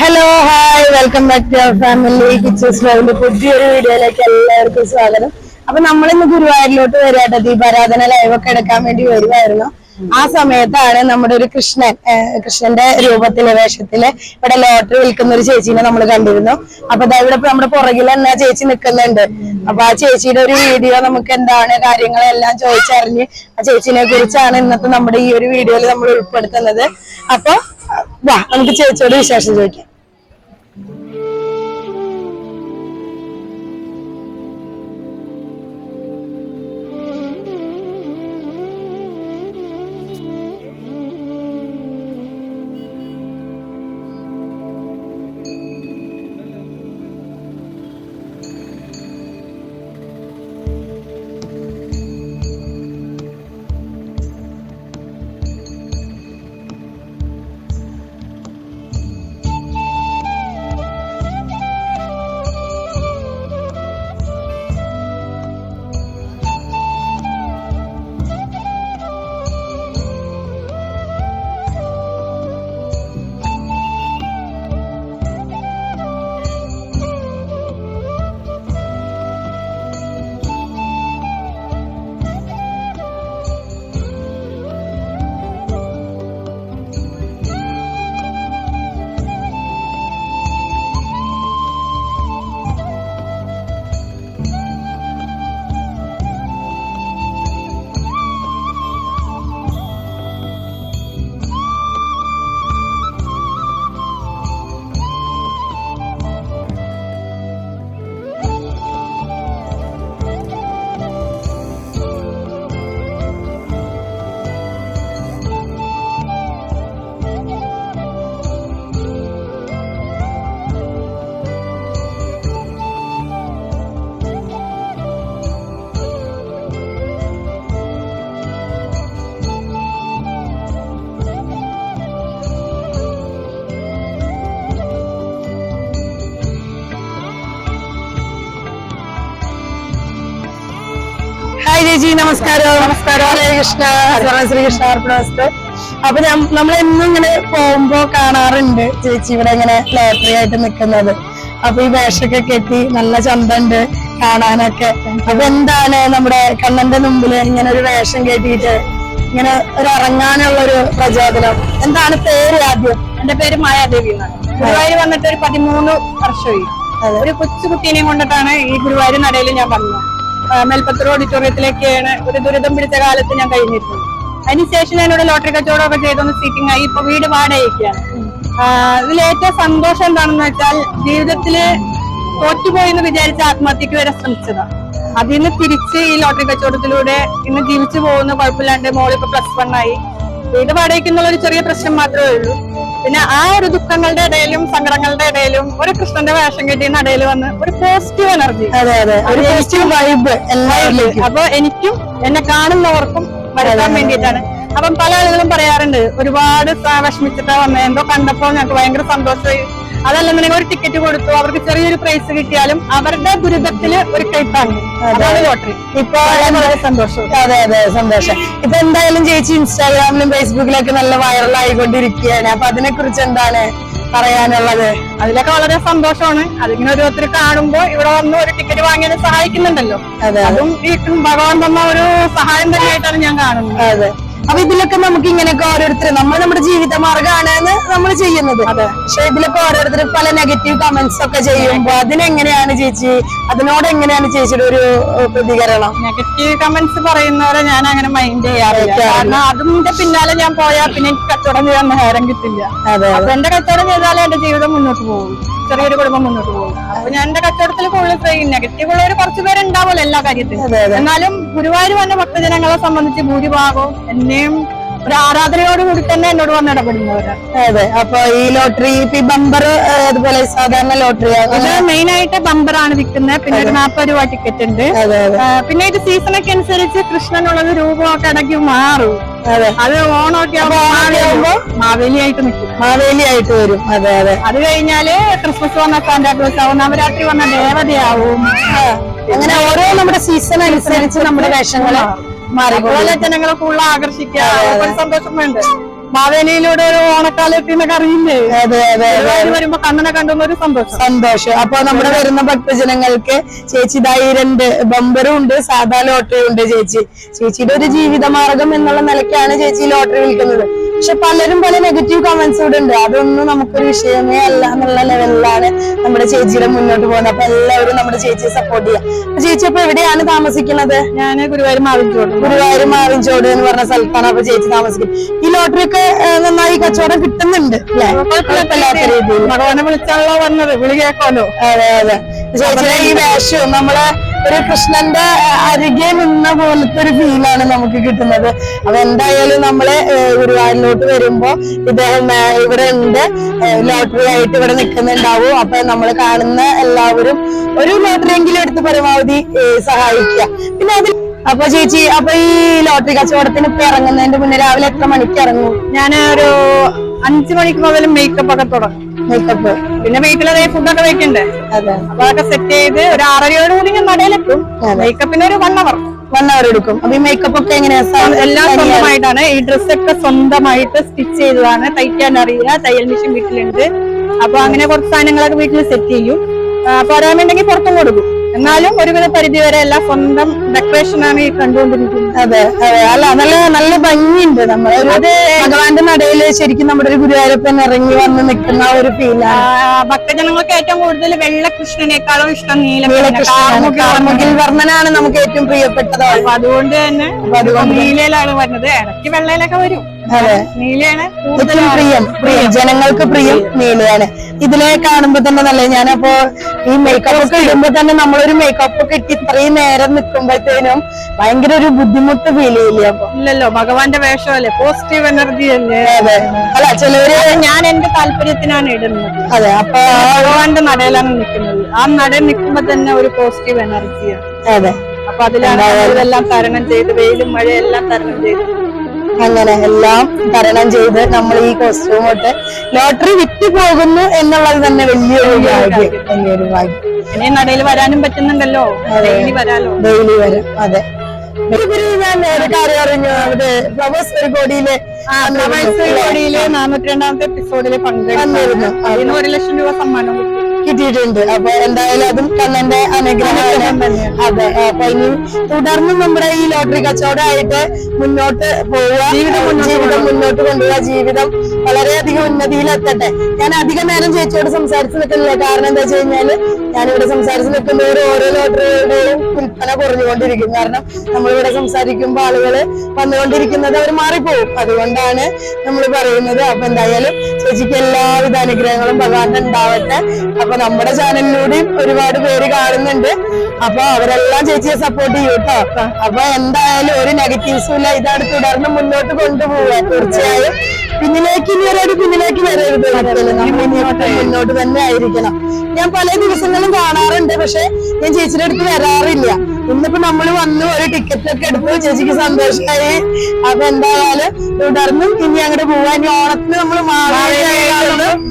Hello hi welcome back to our family kitchens ലൈവിന്റെ പുതിയൊരു വീഡിയോയിലേക്ക് എല്ലാവർക്കും സ്വാഗതം. അപ്പൊ നമ്മൾ ഇന്ന് ഗുരുവായൂരിലോട്ട് വരാട്ടോ. ദീപാരാധന ലൈവ് ഒക്കെ എടുക്കാൻ വേണ്ടി വരുമായിരുന്നു ആ സമയത്താണ് നമ്മുടെ ഒരു കൃഷ്ണൻ കൃഷ്ണന്റെ രൂപത്തിലെ വേഷത്തിൽ ഇവിടെ ലോട്ടറി വിൽക്കുന്ന ഒരു ചേച്ചീനെ നമ്മൾ കണ്ടിരുന്നു. അപ്പൊ ദാ ഇവിടെ നമ്മുടെ പുറകിൽ തന്നെ ചേച്ചി നിൽക്കുന്നുണ്ട്. അപ്പൊ ആ ചേച്ചിയുടെ ഒരു വീഡിയോ നമുക്ക് എന്താണ് കാര്യങ്ങളെല്ലാം ചോദിച്ചറിഞ്ഞ് ആ ചേച്ചിനെ കുറിച്ചാണ് ഇന്നത്തെ നമ്മുടെ ഈ ഒരു വീഡിയോയിൽ നമ്മൾ ഉൾപ്പെടുത്തുന്നത്. അപ്പൊ വാ നമുക്ക് ചേച്ചിയോട് വിശേഷം ചോദിക്കാം. നമസ്കാരം. നമസ്കാരം. ഹരേ കൃഷ്ണ. ശ്രീകൃഷ്ണ അർപ്പണമസ്തു അപ്പൊ നമ്മൾ എന്നും ഇങ്ങനെ പോകുമ്പോ കാണാറുണ്ട് ചേച്ചി ഇവിടെ ഇങ്ങനെ ലോട്ടറി ആയിട്ട് നിൽക്കുന്നത് അപ്പൊ ഈ വേഷമൊക്കെ കെട്ടി നല്ല ചന്തണ്ട് കാണാനൊക്കെ. അപ്പൊ എന്താണ് നമ്മുടെ കണ്ണന്റെ മുമ്പിൽ ഇങ്ങനെ ഒരു വേഷം കെട്ടിയിട്ട് ഇങ്ങനെ ഒരു ഇറങ്ങാനുള്ള ഒരു പ്രചോദനം? എന്താണ് പേര് ആദ്യം? എന്റെ പേര് മായാദേവി എന്നാണ്. ഗുരുവായൂർ വന്നിട്ട് ഒരു പതിമൂന്ന് വർഷമായി. ഒരു കൊച്ചു കുട്ടീനെയും കൊണ്ടിട്ടാണ് ഈ ഗുരുവായൂർ നടയിൽ ഞാൻ വന്നത്. മേൽപ്പത്തൂർ ഓഡിറ്റോറിയത്തിലേക്കാണ് ഒരു ദുരിതം പിടിച്ച കാലത്ത് ഞാൻ കഴിഞ്ഞിരുന്നത്. അതിനുശേഷം ഞാൻ ഇവിടെ ലോട്ടറി കച്ചവടമൊക്കെ ചെയ്തൊന്ന് സീറ്റിംഗ് ആയി ഇപ്പൊ വീട് വാടകയ്ക്കാണ്. ഇതിൽ ഏറ്റവും സന്തോഷം എന്താണെന്ന് വെച്ചാൽ ജീവിതത്തിൽ തോറ്റുപോയി എന്ന് വിചാരിച്ച ആത്മഹത്യക്ക് വരെ ശ്രമിച്ചതാണ് അതിൽ നിന്ന് തിരിച്ച് ഈ ലോട്ടറി കച്ചവടത്തിലൂടെ ഇന്ന് ജീവിച്ചു പോകുന്ന കുഴപ്പമില്ലാണ്ട് മോളിപ്പോ പ്ലസ് വൺ ആയി. വീട് വാടകയ്ക്കുന്നുള്ള ഒരു ചെറിയ പ്രശ്നം മാത്രമേ ഉള്ളൂ. പിന്നെ ആ ഒരു ദുഃഖങ്ങളുടെ ഇടയിലും സങ്കടങ്ങളുടെ ഇടയിലും ഒരു കൃഷ്ണന്റെ വേഷം കെട്ടിയ നടയിൽ വന്ന് ഒരു പോസിറ്റീവ് എനർജി അതെ അതെ. ഒരു പോസിറ്റീവ് വൈബ് എല്ലാവരിലേക്കും. അപ്പൊ എനിക്കും എന്നെ കാണുന്നവർക്കും വരുത്താൻ വേണ്ടിയിട്ടാണ്. അപ്പം പല ആളുകളും പറയാറുണ്ട് ഒരുപാട് വിഷമിച്ചിട്ടാ വന്നത് എന്തോ കണ്ടപ്പോൾ ഞങ്ങൾക്ക് ഭയങ്കര സന്തോഷമായി. അതല്ലെന്നുണ്ടെങ്കിൽ ഒരു ടിക്കറ്റ് കൊടുത്തു അവർക്ക് ചെറിയൊരു പ്രൈസ് കിട്ടിയാലും അവരുടെ ദുരിതത്തിൽ ഒരു കൈത്താങ്ങി അതാണ് ലോട്ടറി ഇപ്പൊ സന്തോഷം. അതെ അതെ സന്തോഷം. ഇപ്പൊ എന്തായാലും ചേച്ചി ഇൻസ്റ്റാഗ്രാമിലും ഫേസ്ബുക്കിലൊക്കെ നല്ല വൈറൽ ആയിക്കൊണ്ടിരിക്കുകയാണ് അപ്പൊ അതിനെ കുറിച്ച് എന്താണ് പറയാനുള്ളത്? അതിലൊക്കെ വളരെ സന്തോഷമാണ്. അതിങ്ങനെ ഓരോരുത്തർ കാണുമ്പോ ഇവിടെ വന്ന് ഒരു ടിക്കറ്റ് വാങ്ങിയത് സഹായിക്കുന്നുണ്ടല്ലോ. അതെ അതും. ഈ ഭഗവാൻ തന്ന ഒരു സഹായം തന്നെയായിട്ടാണ് ഞാൻ കാണുന്നത്. അതെ. അപ്പൊ ഇതിലൊക്കെ നമുക്ക് ഇങ്ങനെയൊക്കെ ഓരോരുത്തർ നമ്മൾ നമ്മുടെ ജീവിത മാർഗമാണ് നമ്മൾ ചെയ്യുന്നത്. പക്ഷെ ഇതിലൊക്കെ ഓരോരുത്തർ പല നെഗറ്റീവ് കമന്റ്സ് ഒക്കെ ചെയ്യുമ്പോ അതിനെങ്ങനെയാണ് ചേച്ചി അതിനോട് എങ്ങനെയാണ് ചേച്ചിയുടെ ഒരു പ്രതികരണം? നെഗറ്റീവ് കമന്റ്സ് പറയുന്നവരെ ഞാൻ അങ്ങനെ മൈൻഡ് ചെയ്യാറില്ല. കാരണം അതിന്റെ പിന്നാലെ ഞാൻ പോയാൽ പിന്നെ എനിക്ക് കച്ചവടം ചെയ്യാൻ നേരം കിട്ടില്ല. അതെ അപ്പൊ എന്റെ കച്ചവടം ചെയ്താലേ എന്റെ ജീവിതം മുന്നോട്ട് പോകും ചെറിയൊരു കുടുംബം മുന്നോട്ട് പോകും. അപ്പൊ ഞാൻ എന്റെ കച്ചവടത്തിൽ കൂടുതൽ നെഗറ്റീവ് ഉള്ളവർ കുറച്ച് ഉണ്ടാവുമല്ലോ എല്ലാ കാര്യത്തിലും. എന്നാലും ഗുരുവായൂർ വന്ന ഭക്തജനങ്ങളെ സംബന്ധിച്ച് ഭൂരിഭാഗവും എന്നെയും ഒരു ആരാധനയോട് കൂടി തന്നെ എന്നോട് വന്ന് ഇടപെടുന്നവരാണ് അതെ അപ്പൊ ഈ ലോട്ടറി ഇപ്പൊ ബമ്പർ അതുപോലെ സാധാരണ ലോട്ടറി ഇത് മെയിൻ ആയിട്ട് ബമ്പറാണ് വിൽക്കുന്നത്. പിന്നെ ഒരു നാൽപ്പത് രൂപ ടിക്കറ്റ് ഉണ്ട്. പിന്നെ ഇത് സീസണൊക്കെ അനുസരിച്ച് കൃഷ്ണനുള്ളത് രൂപമൊക്കെ ഇടയ്ക്ക് മാറും. അതെ. അത് ഓണമൊക്കെ ആവുമ്പോ മാവേലിയാവുമ്പോ മാവേലിയായിട്ട് നിൽക്കും മാവേലി ആയിട്ട് വരും. അതെ അതെ. അത് കഴിഞ്ഞാൽ ക്രിസ്മസ് വന്ന സാന്റാക്ലോസ് ആവും നവരാത്രി വന്ന ദേവതയാവും. അങ്ങനെ ഓരോ നമ്മുടെ സീസൺ അനുസരിച്ച് നമ്മുടെ വേഷങ്ങൾ മാറി ജനങ്ങളെ കൂടുതൽ ആകർഷിക്കാൻ സന്തോഷം വേണ്ട? മാവേലിയിലൂടെ ഒരു ഓണക്കാലത്തിനൊക്കെ അറിയില്ലേ അതെ അതെ വരുമ്പോ കണ്ണനെ കണ്ടുന്ന ഒരു സന്തോഷം. സന്തോഷം. അപ്പൊ നമ്മുടെ വരുന്ന ഭക്തജനങ്ങൾക്ക് ചേച്ചി രണ്ട് ബമ്പറും ഉണ്ട് സാധാ ലോട്ടറി ഉണ്ട് ചേച്ചി. ചേച്ചിയുടെ ഒരു ജീവിതമാർഗം എന്നുള്ള നിലയ്ക്കാണ് ചേച്ചി ലോട്ടറി വിൽക്കുന്നത്. പക്ഷെ പലരും പല നെഗറ്റീവ് കമന്റ്സ് ഇവിടെ ഉണ്ട്. അതൊന്നും നമുക്കൊരു വിഷയമേ അല്ല എന്നുള്ള ലെവലിലാണ് നമ്മുടെ ചേച്ചിയുടെ മുന്നോട്ട് പോകുന്നത്. അപ്പൊ എല്ലാവരും നമ്മുടെ ചേച്ചിയെ സപ്പോർട്ട് ചെയ്യാം. ചേച്ചി അപ്പൊ എവിടെയാണ് താമസിക്കുന്നത്? ഞാൻ ഗുരുവായൂർ മാവിഞ്ചോട് ഗുരുവായൂർ മാവിഞ്ചോട് എന്ന് പറഞ്ഞ സ്ഥലത്താണ് അപ്പൊ ചേച്ചി താമസിക്കുന്നത്. ഈ ലോട്ടറി ഒക്കെ നന്നായി കച്ചവടം കിട്ടുന്നുണ്ട് കുഴപ്പമില്ലാത്ത രീതിയിൽ വിളിച്ചാണല്ലോ വന്നത് വിളി അതെ അതെ. ചേച്ചിയുടെ ഈ വേഷവും നമ്മളെ ഒരു കൃഷ്ണന്റെ അരികെ നിന്ന പോലത്തെ ഒരു ഫീലാണ് നമുക്ക് കിട്ടുന്നത്. അപ്പൊ എന്തായാലും നമ്മൾ ഗുരുവായൂരിലോട്ട് വരുമ്പോ ഇദ്ദേഹം ഇവിടെ ഉണ്ട്. ലോട്ടറി ആയിട്ട് ഇവിടെ നിൽക്കുന്നുണ്ടാവും. അപ്പൊ നമ്മൾ കാണുന്ന എല്ലാവരും ഒരു ലോട്ടറി എങ്കിലും എടുത്ത് പരമാവധി സഹായിക്കുക. പിന്നെ അതിൽ അപ്പൊ ചേച്ചി അപ്പൊ ഈ ലോട്ടറി കച്ചവടത്തിന് ഇപ്പൊ ഇറങ്ങുന്നതിന്റെ മുന്നേ രാവിലെ എത്ര മണിക്ക് ഇറങ്ങും? ഞാൻ ഒരു അഞ്ചു മണിക്ക് മുതൽ മേക്കപ്പ് ഒക്കെ തുടങ്ങും. മേക്കപ്പ് പിന്നെ വീട്ടിലതേ ഫുഡൊക്കെ വെക്കണ്ടേ? അതെ. അപ്പൊ അതൊക്കെ സെറ്റ് ചെയ്ത് ഒരു ആറരയോട് കൂടി ഞാൻ നടയിലെത്തും. മേക്കപ്പിന് ഒരു വൺ അവർ വൺ അവർ എടുക്കും. അപ്പൊ ഈ മേക്കപ്പ് ഒക്കെ എങ്ങനെയാ? എല്ലാം സ്വന്തമായിട്ടാണ്. ഈ ഡ്രസ്സൊക്കെ സ്വന്തമായിട്ട് സ്റ്റിച്ച് ചെയ്തതാണ്. തയ്ക്കാൻ അറിയില്ല. തയ്യൽ മെഷീൻ വീട്ടിലുണ്ട്. അപ്പൊ അങ്ങനെ കുറച്ച് സാധനങ്ങളൊക്കെ വീട്ടിൽ സെറ്റ് ചെയ്യും. അപ്പൊ അറിയാൻ വേണ്ടെങ്കിൽ പുറത്തും കൊടുക്കും. എന്നാലും ഒരുവിധ പരിധി വരെ എല്ലാം സ്വന്തം ഡെക്കറേഷൻ ആണ് ഈ കണ്ടുകൊണ്ടിരിക്കുന്നത്. അതെ അതെ. അല്ല നല്ല നല്ല ഭംഗിയുണ്ട് നമ്മൾ ഒരു ഭഗവാന്റെ നടയിൽ ശരിക്കും നമ്മുടെ ഒരു ഗുരുവായൂരപ്പൻ ഇറങ്ങി വന്ന് നിൽക്കുന്ന ഒരു ഫീല ഫീലാണ് ഭക്തജനങ്ങൾക്ക് ഏറ്റവും കൂടുതൽ വെള്ളകൃഷ്ണനേക്കാളും ഇഷ്ടം നീല നീലകൃഷ്ണനാണ് കാർമുകിൽ വർണനാണ് നമുക്ക് ഏറ്റവും പ്രിയപ്പെട്ടത്. അപ്പൊ അതുകൊണ്ട് തന്നെ നീലയിലാണ് വരുന്നത്. ഇടയ്ക്ക് വെള്ളയിലൊക്കെ വരും. അതെ. നീലയാണ് ഏറ്റവും പ്രിയം പ്രിയം. ജനങ്ങൾക്ക് പ്രിയം നീലയാണ്. ഇതിനെ കാണുമ്പോ തന്നെ നല്ല ഞാനപ്പോ ഈ മേക്കപ്പ് ഒക്കെ ഇടുമ്പോ തന്നെ നമ്മളൊരു മേക്കപ്പ് ഒക്കെ ഇട്ട് ഇത്രയും നേരം നിൽക്കുമ്പോഴത്തേനും ഭയങ്കര ഒരു ബുദ്ധിമുട്ട് ഫീൽ ചെയ്യില്ലേ അപ്പൊ? ഇല്ലല്ലോ ഭഗവാന്റെ വേഷമല്ലേ? പോസിറ്റീവ് എനർജി അല്ലേ? അതെ. അല്ല ചിലവര് ഞാൻ എന്റെ താല്പര്യത്തിനാണ് ഇടുന്നത്. അതെ അപ്പൊ ഭഗവാന്റെ നടയിലാണ് നിൽക്കുന്നത്. ആ നടയിൽ നിൽക്കുമ്പോ തന്നെ ഒരു പോസിറ്റീവ് എനർജിയാണ് അതെ. അപ്പൊ അതിലാണ് എല്ലാം ഇതെല്ലാം തരണം ചെയ്ത് വെയിലും മഴയും എല്ലാം തരണം ചെയ്ത്. അങ്ങനെ എല്ലാം തരണം ചെയ്ത് നമ്മൾ ഈ കോസ്റ്റ്യൂം ഇട്ട് ലോട്ടറി വിറ്റ് പോകുന്നു എന്നുള്ളത് തന്നെ വലിയൊരു ഭാഗ്യം വലിയൊരു ഭാഗ്യം. പിന്നെ നടയിൽ വരാനും പറ്റുന്നുണ്ടല്ലോ. ഡെയിലി വരാലോ? ഡെയിലി വരും അതെ. കോടിയിൽ നാനൂറ്റി രണ്ടാമത്തെ എപ്പിസോഡിൽ അതിന് ഒരു ലക്ഷം രൂപ സമ്മാനം കിട്ടിയിട്ടുണ്ട്. അപ്പൊ എന്തായാലും അതും കണ്ണന്റെ അനുഗ്രഹം അതെ. അപ്പൊ ഇനി തുടർന്നും നമ്മുടെ ഈ ലോട്ടറി കച്ചവടമായിട്ട് മുന്നോട്ട് പോവുക. ജീവിതം മുന്നോട്ട് കൊണ്ടുപോവുക. ജീവിതം വളരെയധികം ഉന്നതിയിലെത്തട്ടെ. ഞാൻ അധികം നേരം ചേച്ചിയോട് സംസാരിച്ച് നിൽക്കുന്നില്ല. കാരണം എന്താ വെച്ച് കഴിഞ്ഞാൽ ഞാനിവിടെ സംസാരിച്ച് നിൽക്കുന്നവർ ഓരോ ലോട്ടറികളുടെയും വിൽപ്പന കുറഞ്ഞുകൊണ്ടിരിക്കും. കാരണം നമ്മളിവിടെ സംസാരിക്കുമ്പോൾ ആളുകൾ വന്നുകൊണ്ടിരിക്കുന്നത് അവർ മാറിപ്പോകും അതുകൊണ്ടാണ് നമ്മൾ പറയുന്നത്. അപ്പൊ എന്തായാലും ചേച്ചിക്ക് എല്ലാവിധ അനുഗ്രഹങ്ങളും ഭഗവാന്റെ ഉണ്ടാവട്ടെ. അപ്പൊ നമ്മുടെ ചാനലിലൂടെയും ഒരുപാട് പേര് കാണുന്നുണ്ട്. അപ്പൊ അവരെല്ലാം ചേച്ചിയെ സപ്പോർട്ട് ചെയ്യും കേട്ടോ അപ്പൊ എന്തായാലും ഒരു നെഗറ്റീവ്സും ഇല്ല. ഇതാണ് തുടർന്ന് മുന്നോട്ട് കൊണ്ടുപോവുക. തീർച്ചയായും പിന്നിലേക്ക് ഇനി ഒരടി പിന്നിലേക്ക് വരരുത്. മുന്നോട്ട് തന്നെ ആയിരിക്കണം. ഞാൻ പല ദിവസങ്ങളും കാണാറുണ്ട്. പക്ഷെ ഞാൻ ചേച്ചിയുടെ അടുത്ത് വരാറില്ല. ഇന്നിപ്പോ നമ്മൾ വന്നു ഒരു ടിക്കറ്റ് ഒക്കെ എടുത്തു. ചേച്ചിക്ക് സന്തോഷമായി. അപ്പൊ എന്തായാലും തുടർന്നും ഇനി അങ്ങോട്ട് പോവാൻ ഇനി ഓണത്തിന് നമ്മൾ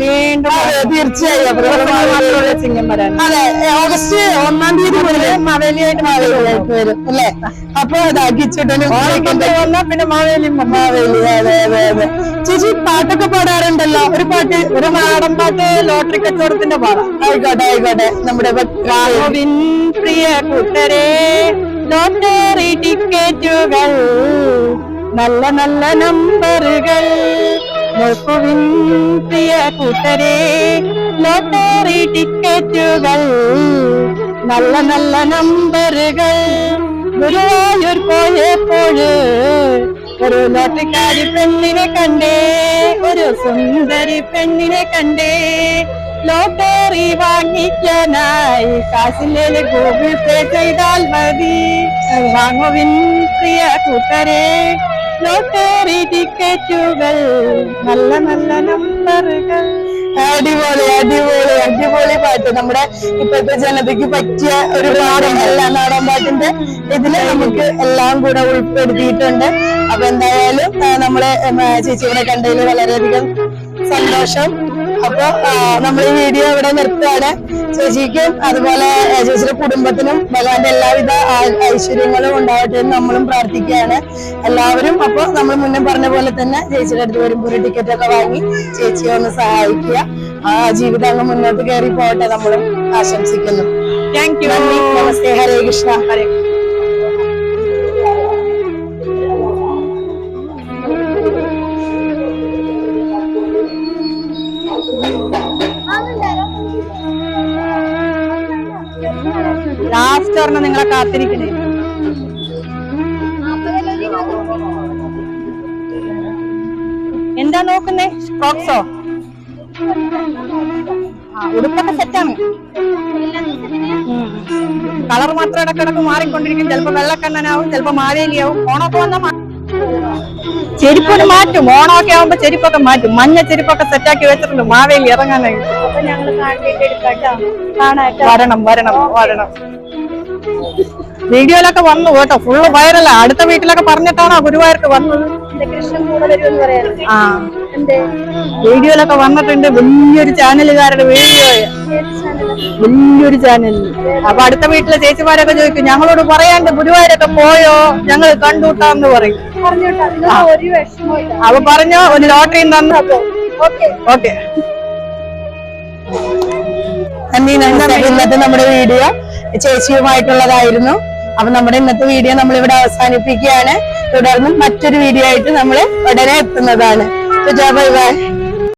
വീണ്ടും തീർച്ചയായും. അതെ ഓഗസ്റ്റ് ഒന്നാം തീയതി മാവേലിയായിട്ട് മാവേലിയായിട്ട് വരും അല്ലേ? അപ്പൊ പിന്നെ മാവേലി മാവേലി അതെ അതെ അതെ. ചേച്ചി പാട്ടൊക്കെ പാടാറുണ്ടല്ലോ? ഒരു പാട്ട് ഒരു നാടൻ പാട്ട് ലോട്ടറി കച്ചവടത്തിന്റെ പാടാം. ആയിക്കോട്ടെ ആയിക്കോട്ടെ. നമ്മുടെ പ്രിയ കൂട്ടരെ ലോട്ടറി ടിക്കറ്റുകൾ നല്ല നല്ല നമ്പറുകൾ. നോക്കുവിൻ പ്രിയ കൂട്ടരെ ലോട്ടറി ടിക്കറ്റുകൾ. നല്ല നല്ല നമ്പറുകൾ ഗുരുവായൂർ പോയപ്പോഴ് ഒരു ലോട്ടറിക്കാരി പെണ്ണിനെ കണ്ടേ ഒരു സുന്ദരി പെണ്ണിനെ കണ്ടേ ലോട്ടറി വാങ്ങിക്കാനായി കാശിലെ ഗൂഗിൾ പേ ചെയ്താൽ മതി വാങ്ങുവിൻ പ്രിയ കൂട്ടരെ ലോട്ടറി ടിക്കറ്റുകൾ നല്ല നല്ല നമ്പറുകൾ അടിപൊളി അടിപൊളി അടിപൊളി പാട്ട്. നമ്മുടെ ഇപ്പോഴത്തെ ജനതയ്ക്ക് പറ്റിയ ഒരു പാടും എല്ലാ നാടൻ പാട്ടിന്റെ. ഇതിൽ നമുക്ക് എല്ലാം കൂടെ ഉൾപ്പെടുത്തിയിട്ടുണ്ട്. അപ്പൊ എന്തായാലും നമ്മളെ ചേച്ചിയുടെ കണ്ടതിൽ വളരെയധികം സന്തോഷം. അപ്പൊ നമ്മൾ ഈ വീഡിയോ ഇവിടെ നിർത്തുകയാണ് ചേച്ചിക്കും അതുപോലെ ചേച്ചിയുടെ കുടുംബത്തിനും ഭഗവാന്റെ എല്ലാവിധ ഐശ്വര്യങ്ങളും ഉണ്ടാവട്ടെ എന്ന് നമ്മളും പ്രാർത്ഥിക്കുകയാണ്. എല്ലാവരും അപ്പൊ നമ്മൾ മുന്നേ പറഞ്ഞ പോലെ തന്നെ ചേച്ചിയുടെ അടുത്ത് വരുമ്പോൾ ഒരു ടിക്കറ്റ് ഒക്കെ വാങ്ങി ചേച്ചിയെ ഒന്ന് സഹായിക്കുക. ആ ജീവിതം അങ്ങ് മുന്നോട്ട് കയറി പോകട്ടെ നമ്മളും ആശംസിക്കുന്നു. താങ്ക് യു നന്ദി. നമസ്തേ. ഹരേ കൃഷ്ണ. ഹരേ പറഞ്ഞ നിങ്ങളെ കാത്തിരിക്കണേ. എന്താ നോക്കുന്നേ? ക്രോക്സോ ഉടുപ്പൊക്കെ സെറ്റാണ് കളർ മാത്രം ഇടക്കിടക്ക് മാറിക്കൊണ്ടിരിക്കും. ചിലപ്പോ വെള്ളക്കണ്ണനാവും ചിലപ്പോ മാവേലിയാവും. ഓണമൊക്കെ വന്നാൽ ചെരുപ്പൊക്കെ മാറ്റും. ഓണമൊക്കെ ആവുമ്പോ ചെരുപ്പൊക്കെ മാറ്റും. മഞ്ഞ ചെരുപ്പൊക്കെ സെറ്റാക്കി വെച്ചിട്ടുണ്ട്. മാവേലി ഇറങ്ങാനായി വരണം വരണം വരണം. വീഡിയോയിലൊക്കെ വന്നു കേട്ടോ. ഫുള്ള് വൈറല അടുത്ത വീട്ടിലൊക്കെ പറഞ്ഞിട്ടാണോ ഗുരുവായൂർക്ക് വന്നത്? ആ. വീഡിയോയിലൊക്കെ വന്നിട്ടുണ്ട്. വലിയൊരു ചാനലുകാരുടെ വീഡിയോ. വലിയൊരു ചാനൽ. അപ്പൊ അടുത്ത വീട്ടിലെ ചേച്ചിമാരൊക്കെ ചോദിക്കും ഞങ്ങളോട് പറയാണ്ട് ഗുരുവായൂരൊക്കെ പോയോ? ഞങ്ങൾ കണ്ടുകൂട്ടാന്ന് പറയും. അപ്പൊ പറഞ്ഞോ ഒരു ലോട്ടറിയും തന്നു. ഓക്കെ. നമ്മുടെ വീഡിയോ ചേച്ചിയുമായിട്ടുള്ളതായിരുന്നു. അപ്പൊ നമ്മുടെ ഇന്നത്തെ വീഡിയോ നമ്മൾ ഇവിടെ അവസാനിപ്പിക്കുകയാണ്. തുടർന്ന് മറ്റൊരു വീഡിയോ ആയിട്ട് നമ്മൾ ഉടനെ എത്തുന്നതാണ്. Bye bye